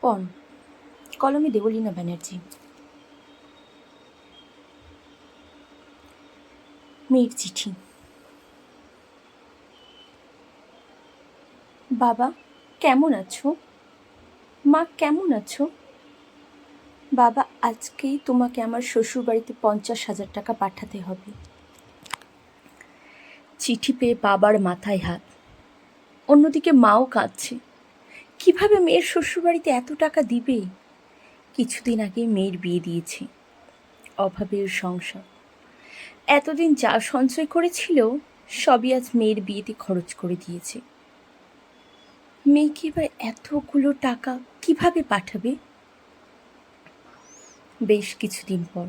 পণ কলমে দেবলীনা ব্যানার্জি। মেয়ের চিঠি। বাবা, কেমন আছো? মা, কেমন আছো? বাবা, আজকেই তোমাকে আমার শ্বশুরবাড়িতে পঞ্চাশ হাজার টাকা পাঠাতে হবে। চিঠি পেয়ে বাবার মাথায় হাত। অন্যদিকে মাও কাঁদছে। কীভাবে মেয়ের শ্বশুরবাড়িতে এত টাকা দিবে? কিছুদিন আগে মেয়ের বিয়ে দিয়েছি। অভাবের সংসার। এতদিন যা সঞ্চয় করেছিল, সবই আজ মেয়ের বিয়েতে খরচ করে দিয়েছে। মেয়েকে এবার এতগুলো টাকা কীভাবে পাঠাবে? বেশ কিছুদিন পর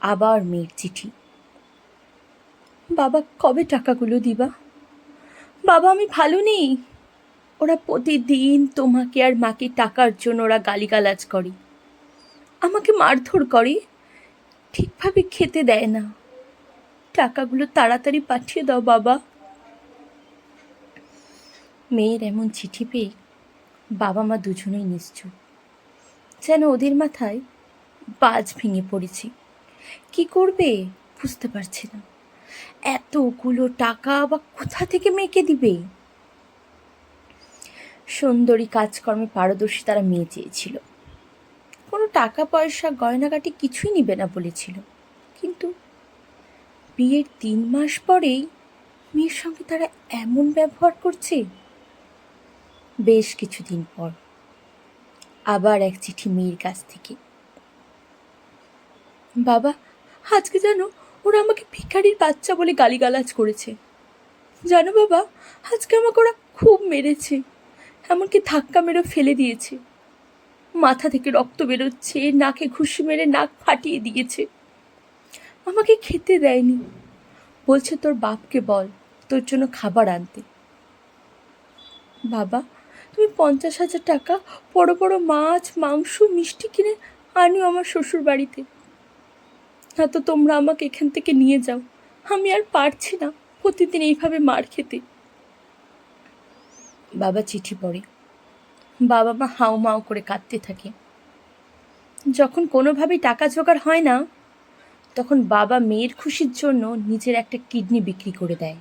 আবার মেয়ের চিঠি। বাবা, কবে টাকাগুলো দিবা? বাবা, আমি ভালো নেই। ওরা প্রতিদিন তোমাকে আর মাকে টাকার জন্য ওরা গালিগালাজ করে। আমাকে মারধর করে, ঠিকভাবে খেতে দেয় না। টাকাগুলো তাড়াতাড়ি পাঠিয়ে দাও, বাবা। মেয়ের এমন চিঠি পেয়ে বাবা মা দুজনেই নিশ্চুপ। যেন ওদের মাথায় বাজ ভেঙে পড়েছি। কি করবে? বুঝতে পারছি না। এতগুলো টাকা বা কোথা থেকে মেয়েকে দিবে? সুন্দরী কাজকর্মে পারদর্শী তারা মেয়ে চেয়েছিল। কোনো টাকা পয়সা গয়নাগাটি কিছুই নিবে না বলেছিল। কিন্তু বিয়ের তিন মাস পরেই মেয়ের সঙ্গে তারা এমন ব্যবহার করছে। বেশ কিছুদিন পর আবার এক চিঠি মেয়ের কাছ থেকে। বাবা, আজকে জানো ওরা আমাকে ভিখারির বাচ্চা বলে গালিগালাজ করেছে। জানো বাবা, আজকে আমাকে ওরা খুব মেরেছে। এমনকি ধাক্কা মেরে ফেলে দিয়েছে। মাথা থেকে রক্ত বেরোচ্ছে, নাকে ঘুষি মেরে নাক ফাটিয়ে দিয়েছে। আমাকে খেতে দেয়নি। বলছে, তোর বাপকে বল, তোর জন্য খাবার আনতে। বাবা, তুমি পঞ্চাশ হাজার টাকা, বড় বড় মাছ, মাংস, মিষ্টি কিনে আনিও আমার শ্বশুর বাড়িতে না তো তোমরা আমাকে এখান থেকে নিয়ে যাও। আমি আর পারছি না প্রতিদিন এইভাবে মার খেতে। বাবা চিঠি পড়ে। বাবা মা হাউ মাউ করে কাঁদতে থাকে। যখন কোনোভাবেই টাকা জোগাড় হয় না, তখন বাবা মেয়ের খুশির জন্য নিজের একটা কিডনি বিক্রি করে দেয়।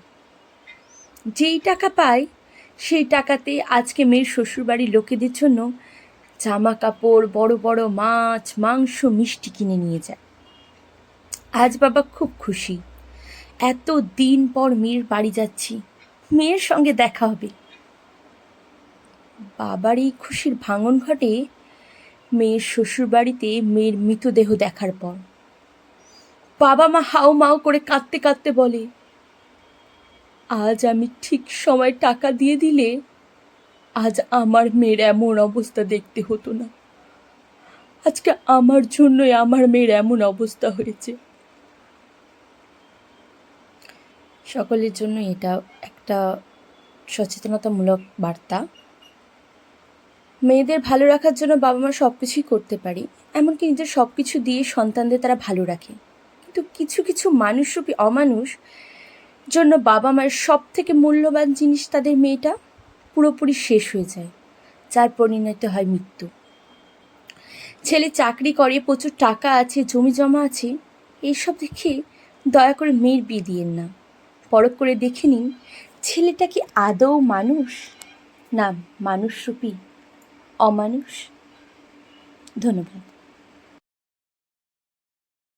যেই টাকা পায়, সেই টাকাতে আজকে মেয়ের শ্বশুরবাড়ির লোকেদের জন্য জামা কাপড় বড় বড় মাছ, মাংস, মিষ্টি কিনে নিয়ে যায়। আজ বাবা খুব খুশি। এত দিন পর মেয়ের বাড়ি যাচ্ছি। মেয়ের সঙ্গে দেখা হবে। বাবার এই খুশির ভাঙন ঘটে মেয়ের শ্বশুরবাড়িতে মেয়ের মৃতদেহ দেখার পর। বাবা মা হাও মাও করে কাঁদতে কাঁদতে বলে, আজ আমি ঠিক সময় টাকা দিয়ে দিলে আজ আমার মেয়ের এমন অবস্থা দেখতে হতো না। আজকে আমার জন্যই আমার মেয়ের এমন অবস্থা হয়েছে। সকলের জন্য এটা একটা সচেতনতামূলক বার্তা। মেয়েদের ভালো রাখার জন্য বাবা মা সব কিছুই করতে পারি, এমনকি নিজের সব কিছু দিয়ে সন্তানদের তারা ভালো রাখে। কিন্তু কিছু কিছু মানুষরূপী অমানুষ জন্য বাবা মায়ের সব থেকে মূল্যবান জিনিস তাদের মেয়েটা পুরোপুরি শেষ হয়ে যায়, যার পরিণত হয় মৃত্যু। ছেলে চাকরি করে, প্রচুর টাকা আছে, জমি জমা আছে এইসব দেখে দয়া করে মেয়ের বিয়ে দিয়েন না। পরখ করে দেখে নিন, ছেলেটা কি আদৌ মানুষ? না, মানুষরূপী অমানুষ। ধন্যবাদ।